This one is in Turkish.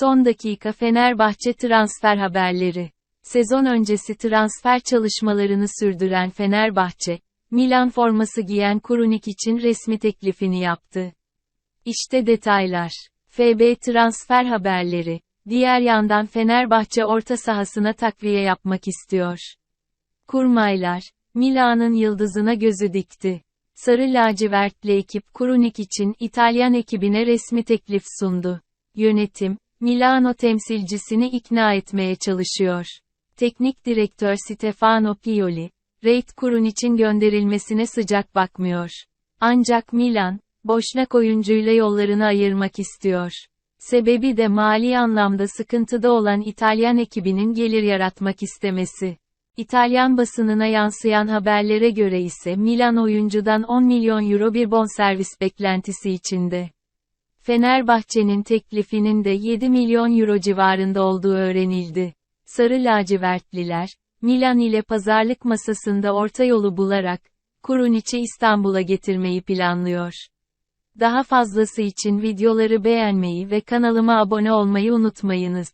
Son dakika Fenerbahçe transfer haberleri. Sezon öncesi transfer çalışmalarını sürdüren Fenerbahçe, Milan forması giyen Kurunik için resmi teklifini yaptı. İşte detaylar. FB transfer haberleri. Diğer yandan Fenerbahçe orta sahasına takviye yapmak istiyor. Kurmaylar, Milan'ın yıldızına gözü dikti. Sarı lacivertli ekip Kurunik için İtalyan ekibine resmi teklif sundu. Yönetim, Milano temsilcisini ikna etmeye çalışıyor. Teknik direktör Stefano Pioli, Reid Kurun için gönderilmesine sıcak bakmıyor. Ancak Milan, boşnak oyuncuyla yollarını ayırmak istiyor. Sebebi de mali anlamda sıkıntıda olan İtalyan ekibinin gelir yaratmak istemesi. İtalyan basınına yansıyan haberlere göre ise Milan oyuncudan 10 milyon euro bir bonservis beklentisi içinde. Fenerbahçe'nin teklifinin de 7 milyon euro civarında olduğu öğrenildi. Sarı lacivertliler, Milan ile pazarlık masasında orta yolu bularak, Kurunic'i İstanbul'a getirmeyi planlıyor. Daha fazlası için videoları beğenmeyi ve kanalıma abone olmayı unutmayınız.